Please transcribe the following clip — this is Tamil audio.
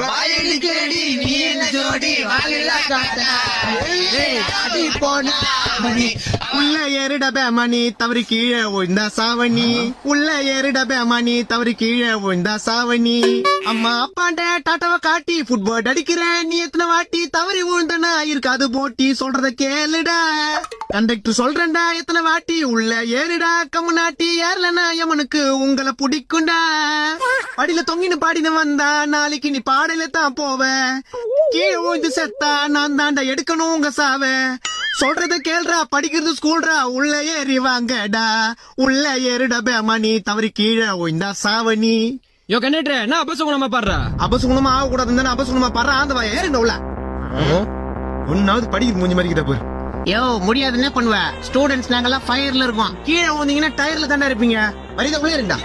வாயடிக்கடி நீ ஏய், அடி போனா மணி. உள்ள ஏறிட மணி தவறி கீழே விழுந்தா சாவணி. உள்ள ஏறிட மணி தவறி கீழே விழுந்தா சாவணி. அம்மா அப்பாண்ட டாட்டாவை காட்டி ஃபுட்பால் அடிக்கிறேன். நீ எத்தனை வாட்டி தவறி விழுந்தனா? இருக்காது போட்டி சொல்றத கேளுடா. கண்டக்டர் சொல்றேன்டா எத்தனை வாட்டி? உள்ள ஏறிடா கம்முனாட்டி. ஏறலனா எமனுக்கு உங்களை பிடிக்கும்டா. படியில தொங்கின்னு பாடினு வந்தா நாளைக்கு நீ பாடல தான் போவ. கீழே விழுந்து செத்தா நான் தாண்டா எடுக்கணும் உங்க சாவ. சொல்றத கேள்றா படிக்கிறது ஸ்கூல்ரா உள்ள ஏறி வாங்கடா உள்ள ஏறிட மணி தவறி கீழே விழுந்தா சாவணி யோ கண்டக்டர் என்ன அபசகுணமா பாடுறா? அபசுகுணமா ஆக கூடாதுன்னு அபசுகுணமா படுறா? அந்த வா, ஏறிண்ட உள்ள. ஒன்னாவது படிக்கிறது மூஞ்சி மாதிரி போய் யோ முடியாது என்ன பண்ணுவ? ஸ்டூடெண்ட்ஸ் நாங்கெல்லாம் ஃபயர்ல இருக்கோம். கீழே வந்தீங்கன்னா டயர்ல தானே இருப்பீங்க. வரிதா உள்ளே இருந்தா